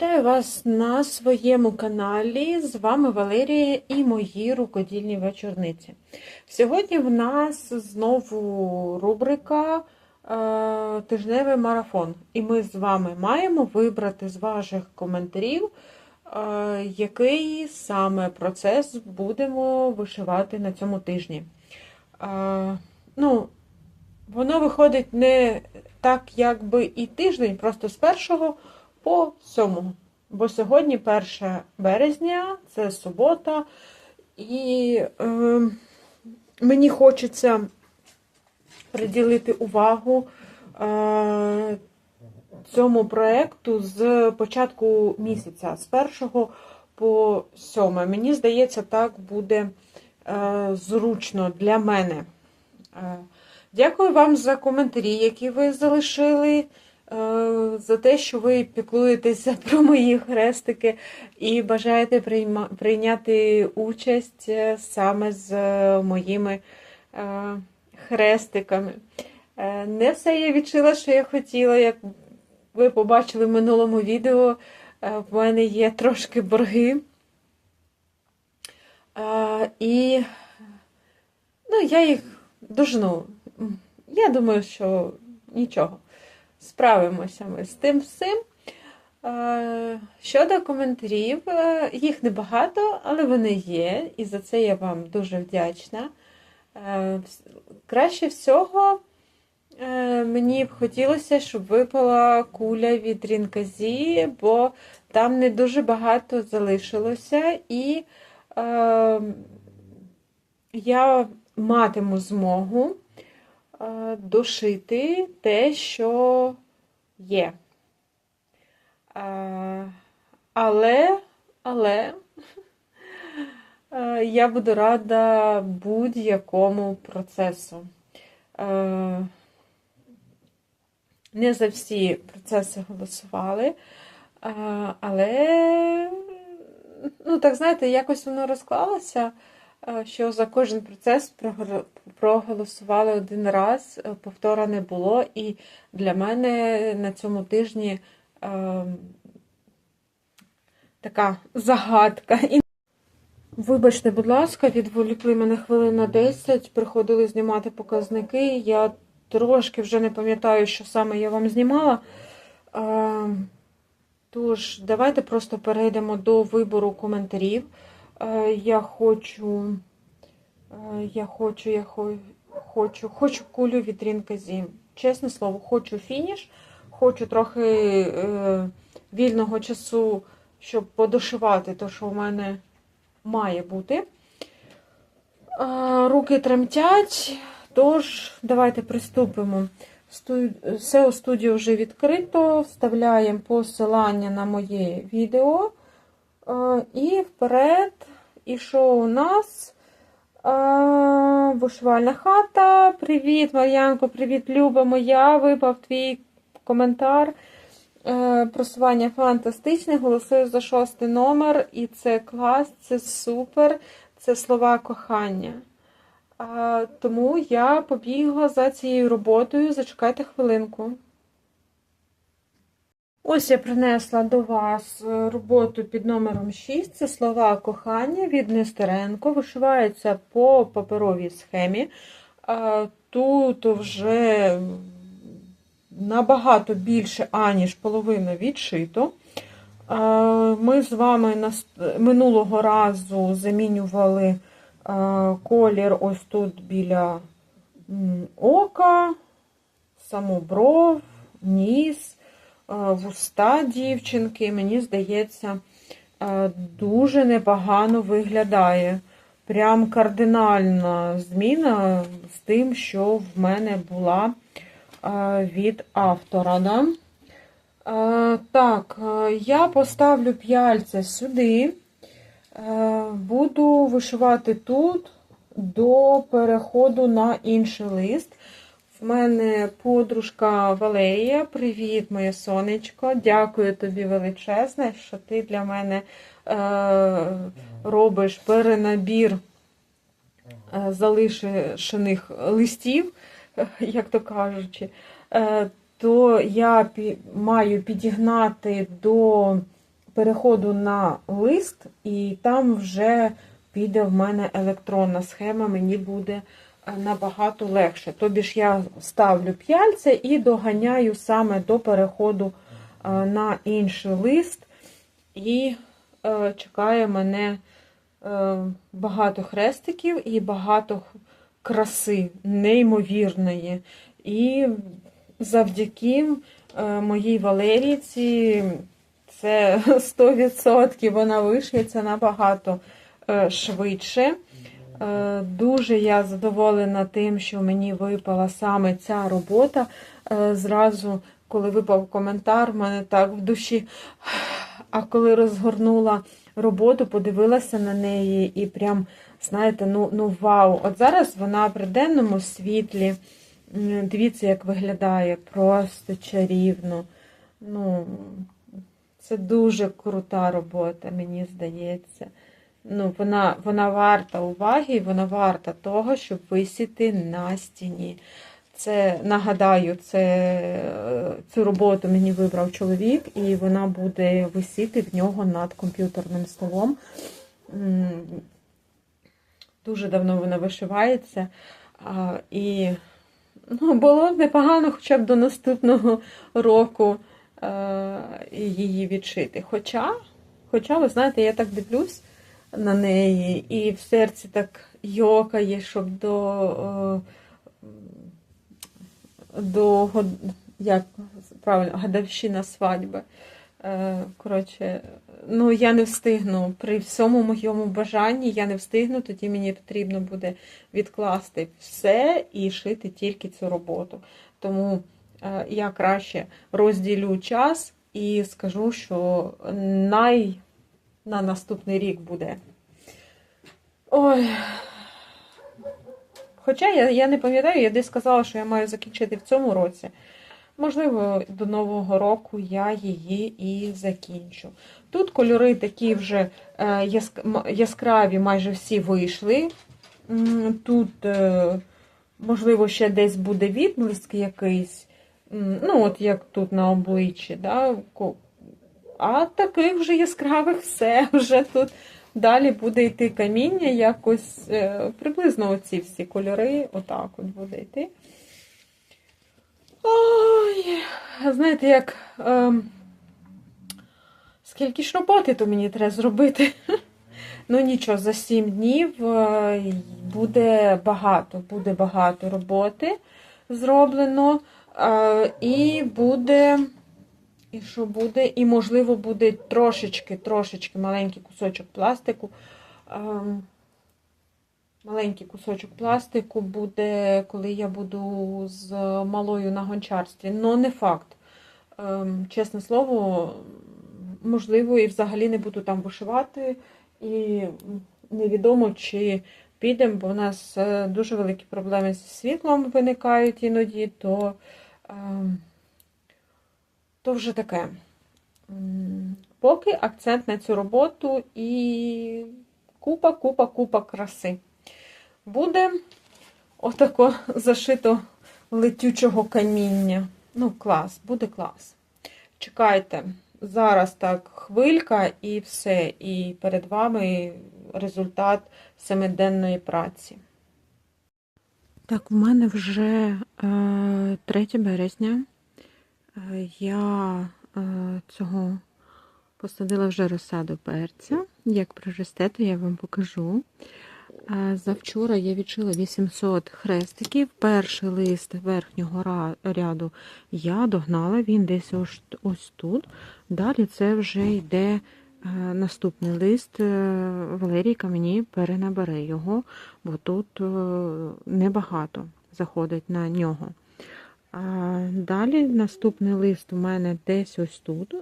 Вітаю вас на своєму каналі. З вами Валерія і мої рукодільні вечорниці. Сьогодні в нас знову рубрика е, Тижневий марафон. І ми з вами маємо вибрати з ваших коментарів, е, який саме процес будемо вишивати на цьому тижні. Е, ну, Воно виходить не так, як би і тиждень, просто з першого по 7. Бо сьогодні 1 березня, це субота, і е, мені хочеться приділити увагу е, цьому проєкту з початку місяця, з 1 по 7. Мені здається, так буде е, зручно для мене. Е, Дякую вам за коментарі, які ви залишили. Е, за те, що ви піклуєтеся про мої хрестики і бажаєте прийняти участь е, саме з моїми е, хрестиками. Не все я відчила, що я хотіла, як ви побачили в минулому відео, в мене є трошки борги. І ну, я їх дожну. Я думаю, що нічого справимося ми з тим всім. Е, щодо коментарів, е, їх небагато, але вони є, і за це я вам дуже вдячна. Е, краще всього мені б хотілося, щоб випала куля від Рінказі, бо там не дуже багато залишилося, і я матиму змогу дошити те, що є. Але, але я буду рада будь-якому процесу. Не за всі процеси голосували, але, ну, так знаєте, якось воно розклалося. Е, що за кожен процес проголосували один раз, е, повтора не було, і для мене на цьому тижні е, така загадка. Вибачте, будь ласка, відволікли мене хвилин на 10, приходили знімати показники. Я трошки вже не пам'ятаю, що саме я вам знімала. Е, тож, давайте просто перейдемо до вибору коментарів. Е, я хочу, е, я хочу, я хочу, хочу кулю від Рінказі. Чесне слово, хочу фініш, хочу трохи е, вільного часу, щоб подошивати те, що в мене має бути. Руки тремтять, тож, давайте приступимо. SEO студіо вже відкрито, вставляємо посилання на моє відео. І вперед і що у нас? Вишивальна хата. Привіт, Мар'янко, привіт, Люба моя. Випав твій коментар. Е, просування фантастичне. Голосую за шостий номер. І це клас, це супер, це слова кохання. Тому я побігла за цією роботою. Зачекайте хвилинку. Ось я принесла до вас е, роботу під номером 6. Це слова кохання від Нестеренко. Вишивається по паперовій схемі. Тут вже набагато більше, аніж половина відшито. Ми з вами минулого разу замінювали колір ось тут біля ока, самобров, ніс вуста дівчинки, мені здається, дуже непогано виглядає. Прям кардинальна зміна з тим, що в мене була від автора. Да? Так, я поставлю п'яльця сюди, буду вишивати тут до переходу на інший лист. В мене подружка Валерія. Привіт, моє сонечко. Дякую тобі величезне, що ти для мене е, робиш перенабір е, залишених листів, як то кажучи. Е, то я маю підігнати до переходу на лист, і там вже піде в мене електронна схема, мені буде набагато легше. Тобі ж я ставлю п'яльця і доганяю саме до переходу е, на інший лист, і е, чекає мене е, багато хрестиків і багато краси, неймовірної. І завдяки моїй Валерійці це 100% вона вишиється набагато швидше. Е, Дуже я задоволена тим, що мені випала саме ця робота. Е, Зразу, коли випав коментар, в мене так в душі. А коли розгорнула роботу, подивилася на неї і прям, знаєте, ну, ну вау! От зараз вона при денному світлі. Дивіться, як виглядає, просто чарівно. Ну, це дуже крута робота, мені здається. Ну, вона, вона варта уваги, і вона варта того, щоб висіти на стіні. Це нагадаю, це, е, цю роботу мені вибрав чоловік, і вона буде висіти в нього над комп'ютерним столом. Дуже давно вона вишивається. І ну, було б непогано хоча б до наступного року е, її відшити. Хоча, хоча, ви знаєте, я так дивлюсь на неї, і в серці так йокає, щоб до, е, до як правильно, годовщина свадьби. Е, Коротше, ну я не встигну. При всьому моєму бажанні я не встигну, тоді мені потрібно буде відкласти все і шити тільки цю роботу. Тому е, я краще розділю час і скажу, що най на наступний рік буде. Ой. Хоча я, я не пам'ятаю, я десь сказала, що я маю закінчити в цьому році. Можливо, до Нового року я її і закінчу. Тут кольори такі вже е, яск- яскраві, майже всі вийшли. Тут, е, можливо, ще десь буде відблиск якийсь. Ну, от як тут на обличчі. Да? А таких вже яскравих все. Вже тут далі буде йти каміння, якось е, приблизно оці всі кольори, отак от буде йти. Ой, знаєте, як. ем, скільки ж роботи то мені треба зробити? Ну нічого, за 7 днів е, буде багато, буде багато роботи зроблено. е, І буде. І що буде? І, можливо, буде трошечки, трошечки маленький кусочок пластику. Ем, Маленький кусочок пластику буде, коли я буду з малою на гончарстві. Ну, не факт. Ем, Чесне слово, можливо, і взагалі не буду там вишивати. І невідомо, чи підемо, бо в нас е, дуже великі проблеми зі світлом виникають іноді, то, ем, то вже таке. Поки акцент на цю роботу і купа, купа, купа краси. Буде отако зашито летючого каміння. Ну, клас, буде клас. Чекайте, зараз так хвилька і все. І перед вами результат семиденної праці. Так, в мене вже е, 3 березня. Е, я е, цього посадила вже розсаду перця. Як проросте, то я вам покажу. Е, Завчора я відшила 800 хрестиків. Перший лист верхнього ряду я догнала, він десь ось, ось тут. Далі це вже йде наступний лист. Валерійка мені перенабере його, бо тут небагато заходить на нього. А далі наступний лист у мене десь ось тут.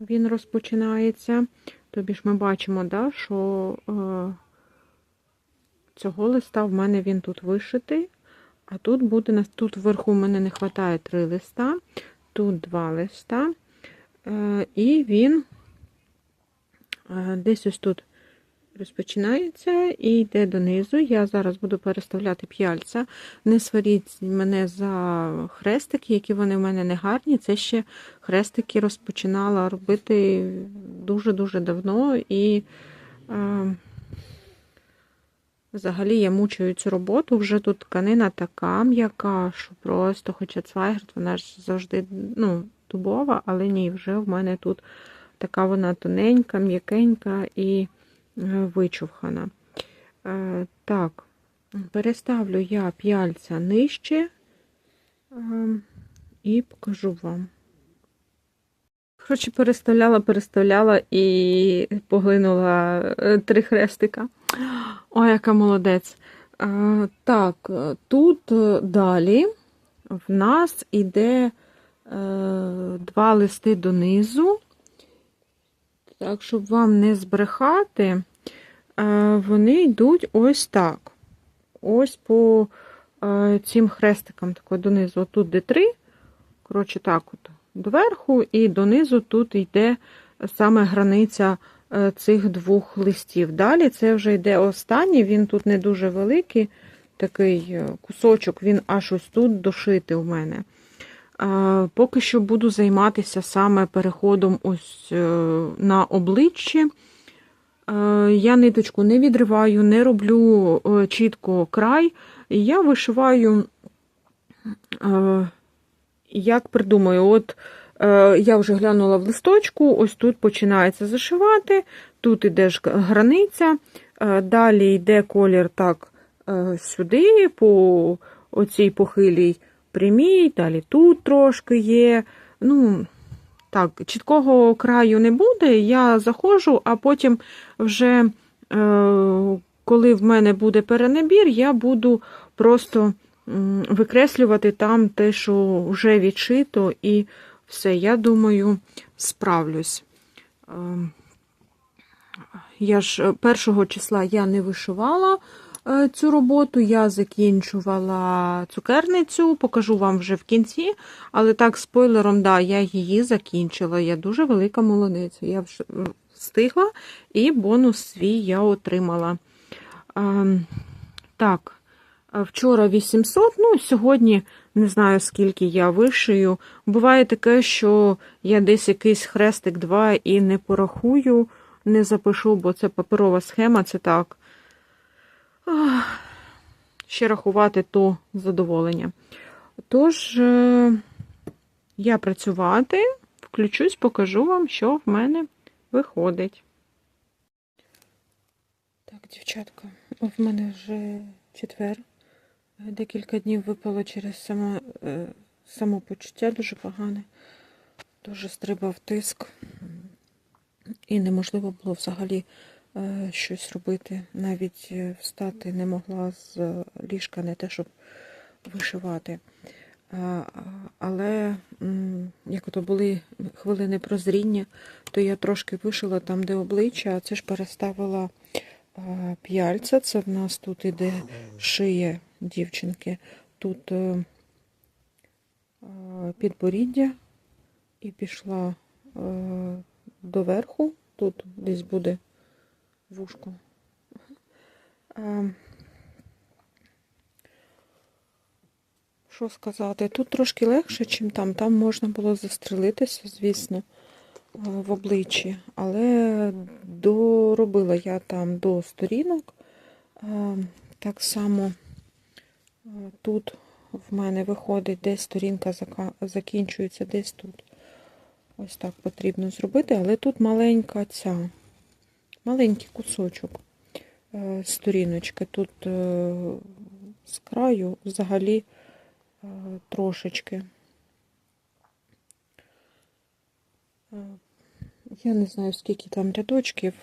Він розпочинається. Тобі ж ми бачимо, да, що цього листа в мене він тут вишитий, а тут буде тут вверху в мене не вистачає три листа, тут два листа, е, і він е, десь ось тут розпочинається і йде донизу. Я зараз буду переставляти п'яльця. Не сваріть мене за хрестики, які вони в мене не гарні. Це ще хрестики розпочинала робити дуже-дуже давно. І е, взагалі я мучаю цю роботу. Вже тут тканина така м'яка, що просто, хоча цвайгерт, вона ж завжди ну, дубова, але ні, вже в мене тут така вона тоненька, м'якенька і вичовхана. Е, Так, переставлю я п'яльця нижче е, і покажу вам. Коротше, переставляла, переставляла і поглинула е, три хрестика. Ой, яка молодець. Е, Так, е, тут е, далі в нас іде е, два листи донизу. Так, щоб вам не збрехати, е, вони йдуть ось так. Ось по е, цим хрестикам тако донизу. Отут де три. Коротше, так от доверху, і донизу тут йде саме границя е, цих двох листів. Далі це вже йде останній, він тут не дуже великий, такий кусочок, він аж ось тут дошитий у мене. Поки що буду займатися саме переходом ось е, на обличчі. Е, Я ниточку не відриваю, не роблю е, чітко край. Я вишиваю, як придумаю, от я вже глянула в листочку, ось тут починається зашивати, тут іде ж границя, далі йде колір так сюди, по оцій похилій прямій, далі тут трошки є. Ну, так, чіткого краю не буде. Я заходжу, а потім вже, е, коли в мене буде перенабір, я буду просто викреслювати там те, що вже відшито, і все, я думаю, справлюсь. Е, Я ж 1 числа я не вишивала е, цю роботу, я закінчувала цукерницю, покажу вам вже в кінці, але так, спойлером, да, я її закінчила. Я дуже велика молодиця. Я вже встигла і бонус свій я отримала. Ем, Так, е, вчора 800, ну сьогодні не знаю, скільки я вишию. Буває таке, що я десь якийсь хрестик два і не порахую, не запишу, бо це паперова схема, це так. Ах, Ще рахувати то задоволення. Тож, е, я працювати, включусь, покажу вам, що в мене виходить. Так, дівчатка, в мене вже четвер. Декілька днів випало через само, е, самопочуття дуже погане. Дуже стрибав тиск. І неможливо було взагалі е, щось робити. Навіть е, встати не могла з ліжка, не те, щоб вишивати. Але як ото були хвилини прозріння, то я трошки вишила там, де обличчя, а це ж переставила п'яльця. Це в нас тут іде шия дівчинки. Тут е, підборіддя і пішла е, доверху. Тут десь буде вушко. Е, Що сказати? Тут трошки легше, ніж там. Там можна було застрелитися, звісно, е, в обличчі, але доробила я там до сторінок. Так само е, тут в мене виходить, десь сторінка закінчується, десь тут. Ось так потрібно зробити, але тут маленька ця, маленький кусочок е, сторіночки. Тут е, з краю взагалі е, трошечки. Я не знаю, скільки там рядочків.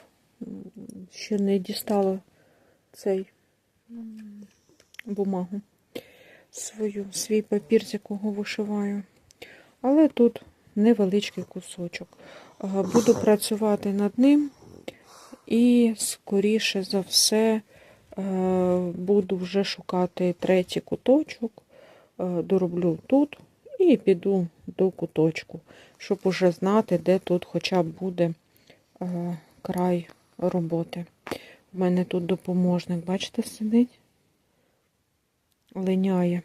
Ще не дістала цей бумагу свою, свій папір, з якого вишиваю. Але тут невеличкий кусочок. Буду працювати над ним і, скоріше за все, е, буду вже шукати третій куточок, е, дороблю тут і піду до куточку, щоб уже знати, де тут хоча б буде е, край роботи. У мене тут допоможник, бачите, сидить? Линяє.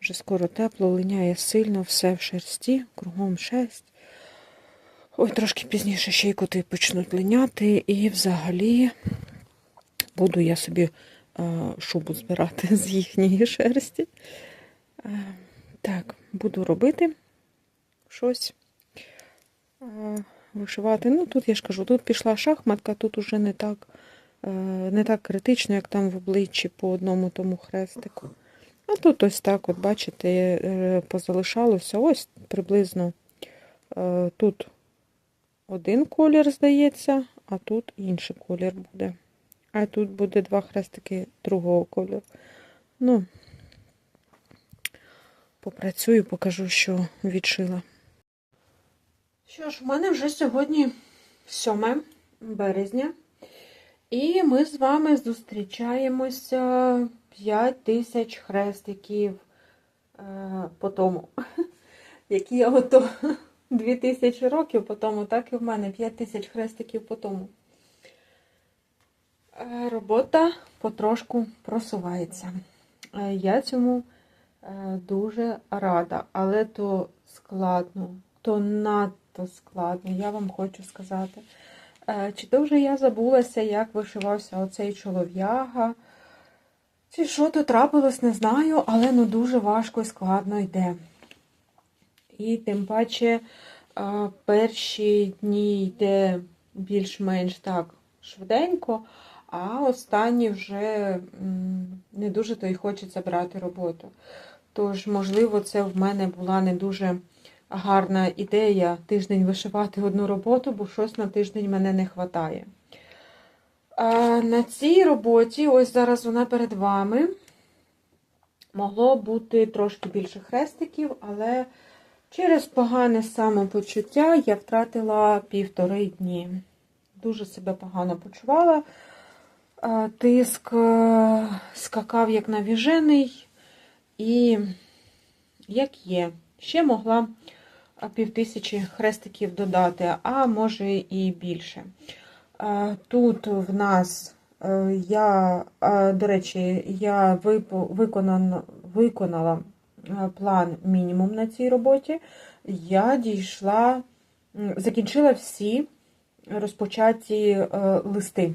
Вже скоро тепло, линяє сильно, все в шерсті, кругом шерсть. Ой, трошки пізніше ще й коти почнуть линяти. І взагалі буду я собі е, шубу збирати з їхньої шерсті. Е, так, буду робити щось. Е, вишивати. Ну, тут я ж кажу, тут пішла шахматка, тут уже не так, не так критично, як там в обличчі по одному тому хрестику. А тут ось так, от, бачите, позалишалося ось приблизно тут один колір, здається, а тут інший колір буде. А тут буде два хрестики другого кольору. Ну, попрацюю, покажу, що відшила. Що ж, в мене вже сьогодні 7 березня, і ми з вами зустрічаємося 5 тисяч хрестиків е, по тому. Які я ото 2000 років по тому, так і в мене 5 тисяч хрестиків по тому. Е, Робота потрошку просувається. Е, Я цьому е, дуже рада, але то складно, то надто складно, я вам хочу сказати. Чи то вже я забулася, як вишивався оцей чолов'яга, чи що то трапилось, не знаю, але ну дуже важко і складно йде. І тим паче перші дні йде більш-менш так швиденько, а останні вже не дуже то й хочеться брати роботу. Тож, можливо, це в мене була не дуже гарна ідея тиждень вишивати одну роботу, бо щось на тиждень мене не вистачає. На цій роботі, ось зараз вона перед вами, могло бути трошки більше хрестиків, але через погане самопочуття я втратила півтори дні. Дуже себе погано почувала. Тиск е, скакав як навіжений, і як є. Ще могла півтисячі хрестиків додати, а може і більше. Тут в нас е, я, до речі, я виконала план мінімум на цій роботі. Я дійшла, закінчила всі розпочаті е, листи,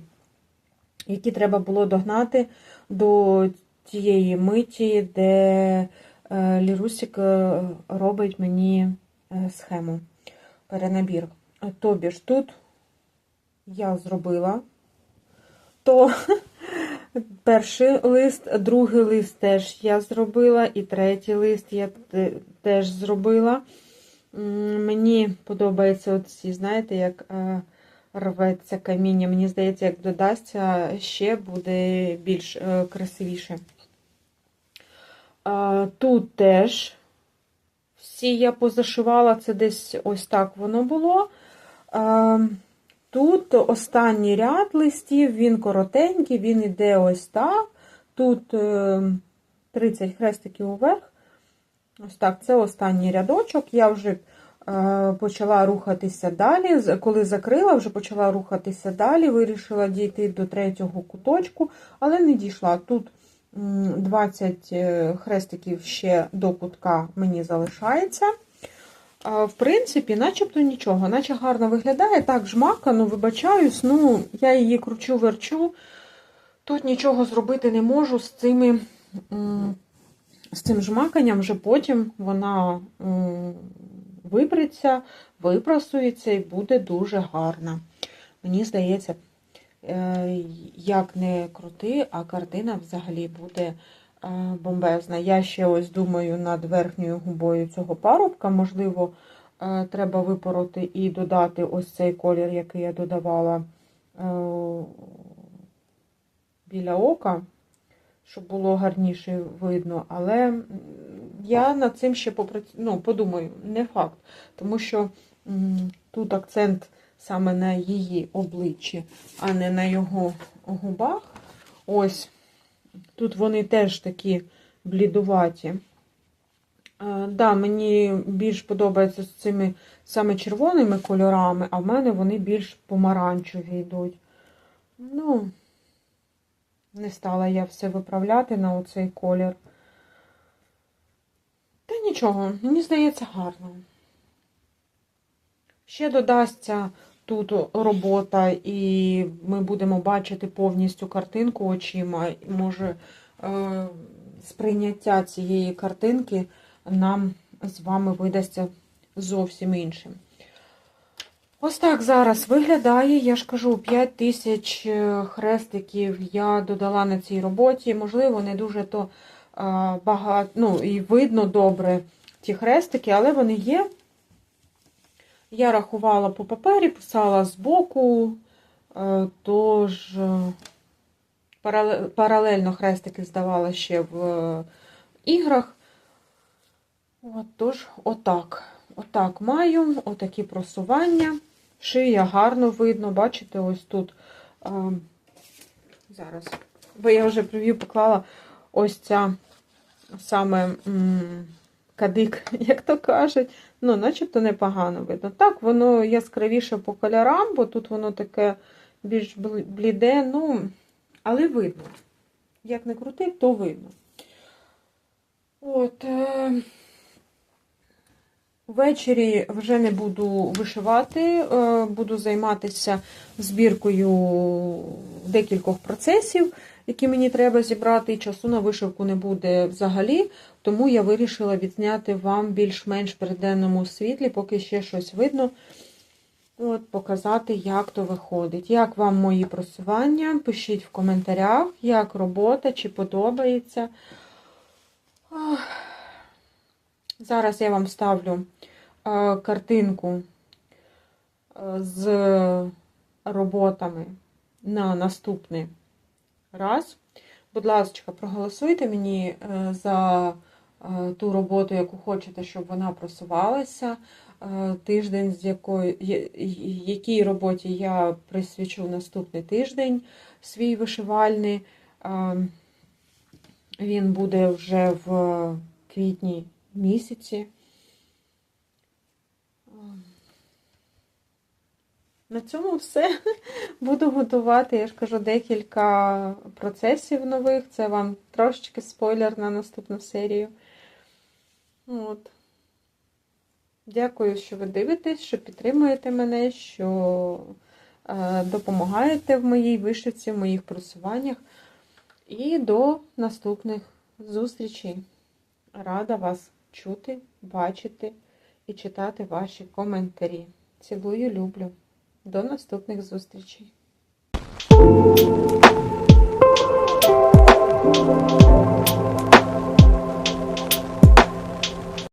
які треба було догнати до тієї миті, де е, Лірусик е, робить мені е, схему, перенабір. Тобі ж тут я зробила то перший лист, другий лист теж я зробила, і третій лист я теж зробила. Мені подобається оці, знаєте, як е, рветься каміння. Мені здається, як додасться, ще буде більш е, красивіше. Тут теж всі я позашивала, це десь ось так воно було. Тут останній ряд листів, він коротенький, він іде ось так. Тут е, 30 хрестиків уверх. Ось так, це останній рядочок. Я вже е, почала рухатися далі. Коли закрила, вже почала рухатися далі. Вирішила дійти до третього куточку, але не дійшла. Тут 20 е, хрестиків ще до кутка мені залишається. В принципі, начебто нічого, наче гарно виглядає. Так, жмака, ну вибачаюсь, ну, я її кручу, верчу. Тут нічого зробити не можу з цими. З цим жмаканням вже потім вона м, випреться, випрасується і буде дуже гарна. Мені здається, е, як не крути, а картина взагалі буде бомбезна. Я ще ось думаю над верхньою губою цього парубка. Можливо, е, треба випороти і додати ось цей колір, який я додавала е, біля ока, щоб було гарніше видно. Але я над цим ще попрацю... ну, подумаю, не факт. Тому що тут акцент саме на її обличчі, а не на його губах. Ось тут вони теж такі блідуваті. Е, Да, мені більш подобається з цими саме червоними кольорами, а в мене вони більш помаранчеві йдуть. Ну, Не стала я все виправляти на оцей колір. Та нічого, мені здається, гарно. Ще додасться тут робота, і ми будемо бачити повністю картинку очима. Може е, сприйняття цієї картинки нам з вами видасться зовсім іншим. Ось так зараз виглядає. Я ж кажу, 5 тисяч е, хрестиків я додала на цій роботі. Можливо, не дуже то багато, ну і видно добре ті хрестики, але вони є. Я рахувала по папері, писала збоку, е, тож е, паралельно хрестики здавала ще в е, іграх. От, Тож, отак. Отак маю, отакі просування. Шия гарно видно, бачите, ось тут. Зараз, бо я вже прев'ю поклала ось ця саме кадик, як то кажуть. Ну, начебто непогано видно. Так, воно яскравіше по кольорам, бо тут воно таке більш бліде, ну, але видно. Як не крути, то видно. От. Е Ввечері вже не буду вишивати, е, буду займатися збіркою декількох процесів, які мені треба зібрати. Часу на вишивку не буде взагалі, тому я вирішила відзняти вам більш-менш при денному світлі, поки ще щось видно. От, Показати, як то виходить. Як вам мої просування? Пишіть в коментарях, як робота, чи подобається. Зараз я вам ставлю е, картинку е, з роботами на наступний раз. Будь ласка, проголосуйте мені е, за ту роботу, яку хочете, щоб вона просувалася. Тиждень, з якої, якій роботі я присвячу наступний тиждень свій вишивальний. Він буде вже в квітні місяці. На цьому все. Буду готувати, я ж кажу, декілька процесів нових. Це вам трошечки спойлер на наступну серію. От. Дякую, що ви дивитесь, що підтримуєте мене, що е, допомагаєте в моїй вишивці, в моїх просуваннях. І до наступних зустрічей. Рада вас чути, бачити і читати ваші коментарі. Цілую, люблю. До наступних зустрічей!